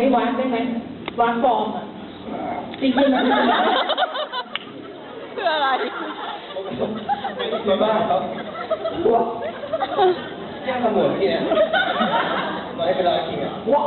ไม่วางได้ไหมวางฟอร์มอะจริงๆมันคืออะไรไม่บ้าครับว้าย่างขมวดพี่เนี่ยมาให้เป็นรอยคิงอะว้า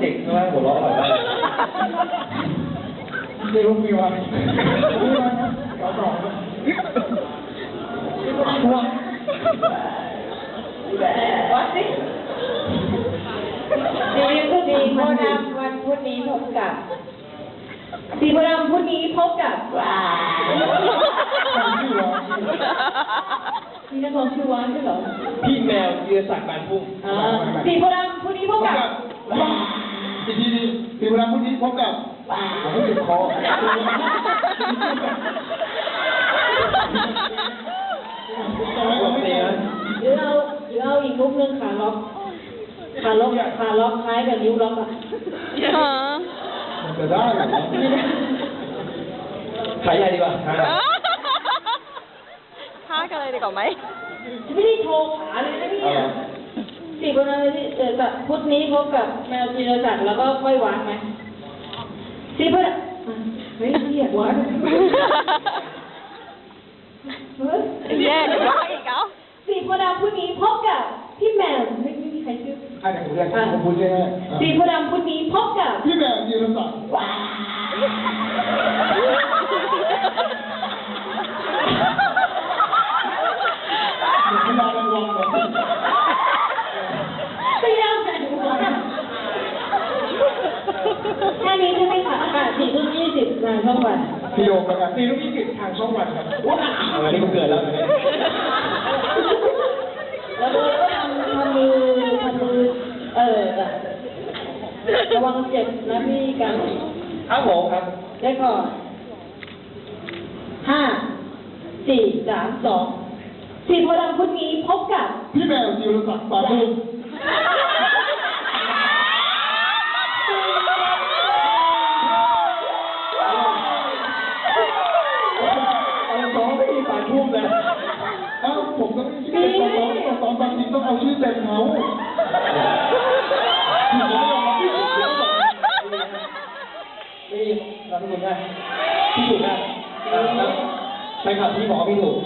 เด็กใช่ไหมหัวเราะอร่อยมากไม่รู้มีวะมีวะเราสองว้าวัดสิสีพุธนี้โพดำวันพุธนี้พบกับสีโพดำพุธนี้พบกับว้าว มีนักร้องชื่อว้าด้วยเหรอพี่แมวเยือสักดิ์บานพุ่งอ่าสีโพธิ์ดำพุธนี้พบกับอีกทีนึงปีเวลาพรุ่งนี้พบกับผมไม่ติดคอหรือเอาหรือเอาอีกมุกหนึงขาล็อกขาล็อกขาล็อกคล้ายกับนิ้วล็อกอะอ๋อจะได้เหรอ ขายใหญ่ดีกว่าท้า กันเลยดีกว่าไหมไม่ได้โชว์ขาเลยนะเนี่ยสี่คนนั้นที่เออจะพุธนี้พบกับแมวจีรศักดิ์แล้วก็ค่อยวางไหมสี่พุธอะเฮ้ยเรียกวางเฮ้ยแย่เดี๋ยวร้องอีกเอาสี่โพธิ์ดำพุธนี้พบกับพี่แมวไม่ไม่มีใครชื่ออันนี้ผมเรียกผมพูดใช่ไหมสี่โพธิ์ดำพุธนี้พบกับพี่แมวเยือสักดิ์ ว้าวเวลาระวังแบบไม่ได้แต่ดูก่อนแค่นี้ใช่ไหมคะค่ะสี่ทุ่มยี่สิบงานช่องวันพี่โยมนะครับสี่ลูกยี่สิบทางช่องวันครับว้าวอันนี้มันเกิดแล้วแล้วก็ทำทำมือทำมือเออแบบระวังเจ็บนะพี่กันครับผมครับได้ก่อนห้าสี่สามสอง สี่โพธิ์ดำพุธนี้พบกับ พี่แมวเยือสักดิ์บานพุ่งเอาสองไม่มีปากทุ่มนะเอ้าผมต้องชื่อสองสองสองบางทีต้องเอาชื่อเต็มเขานี่นามสกุลได้พี่ถูกได้ไปขับพี่หมอพี่ถูก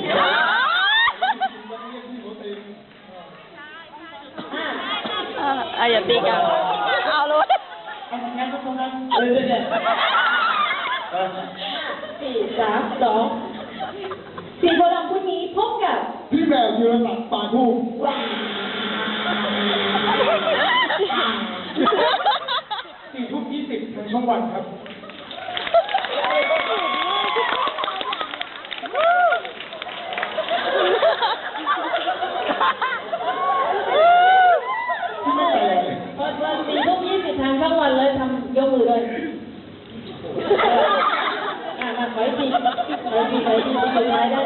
ห้า อะอะอย่าตีกัน เอาเลยงั้นก็ตรงนั้นเออเดี๋ยวสี่สามสองสี่โพธิ์ดำพุธนี้พบกับ พี่แมวเยือนหลักปากทุ่มว้าว สี่ทุ่มยี่สิบทางช่องวันครับ ที่ไม่ไปเลย พอตอนสี่ทุ่มยี่สิบทางช่องวันเลยทำยกมือเลยอ่ามาถอยสี่ถอยสี่ถอยสี่สุดท้ายได้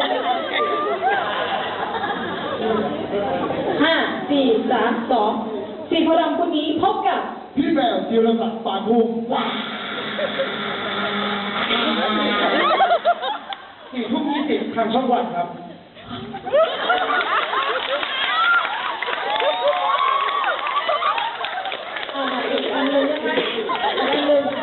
ห้าสี่สามสองสี่พธิ์ดำพุธนี้พบกับพี่แมวเยือนหลักปากทุ่มสี่ทุ่มยี่สิบทางช่องวันครับ thank